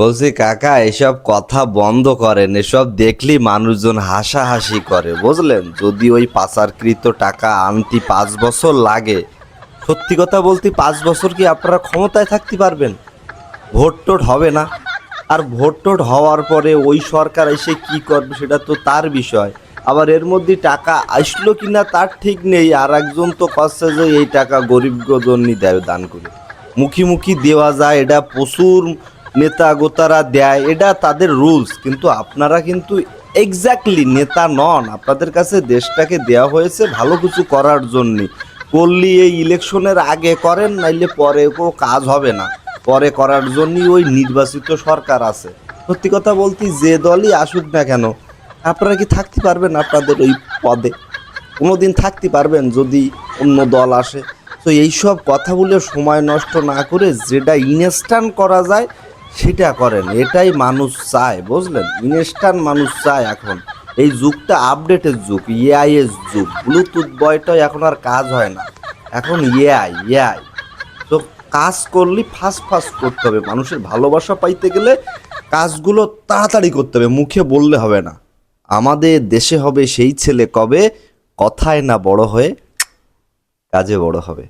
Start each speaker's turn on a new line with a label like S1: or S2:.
S1: বলছি, কাকা, এসব কথা বন্ধ করেন। এসব দেখলি মানুষজন হাসাহাসি করে, বুঝলেন? যদি ওই পাচারকৃত টাকা আনতি পাঁচ বছর লাগে, সত্যি কথা বলতে পাঁচ বছর কি আপনারা ক্ষমতায় থাকতে পারবেন? ভোট টোট হবে না। আর ভোট টোট হওয়ার পরে ওই সরকার এসে কি করবে সেটা তো তার বিষয়। আবার এর মধ্যে টাকা আসলো কি না তার ঠিক নেই। আর একজন তো কচ্ছে যে এই টাকা গরিব জন্য দেয় দান করে। মুখী মুখী দেওয়া যায়, এটা প্রচুর নেতা গোতারা দেয়, এটা তাদের রুলস কিন্তু আপনারা কিন্তু এক্স্যাক্টলি নেতা নন। আপনাদের কাছে দেশটাকে দেওয়া হয়েছে ভালো কিছু করার জন্যে। করলি এই ইলেকশনের আগে করেন, নাইলে পরে কোনো কাজ হবে না। পরে করার জন্যই ওই নির্বাচিত সরকার আছে। সত্যি কথা বলতে যে দলই আসুক না কেন, আপনারা কি থাকতে পারবেন আপনাদের ওই পদে? কোনো দিন থাকতে পারবেন যদি অন্য দল আসে। তো এইসব কথা বলে সময় নষ্ট না করে যেটা ইনস্ট্যান্ট করা যায় সেটা করেন, এটাই মানুষ চায়, বুঝলেন? ইনস্ট্যান্ট মানুষ চায় এখন। এই যুগটা আপডেটের যুগ এআই এর যুগ। ব্লুটুথ বয়টা এখন আর কাজ হয় না। এখন এআই এআই তো কাজ করলে ফাস্ট ফাস্ট করতে হবে। মানুষের ভালোবাসা পাইতে গেলে কাজগুলো তাড়াতাড়ি করতে হবে, মুখে বললে হবে না। আমাদের দেশে হবে সেই ছেলে কবে? কথায় না বড় হয়ে কাজে বড় হবে।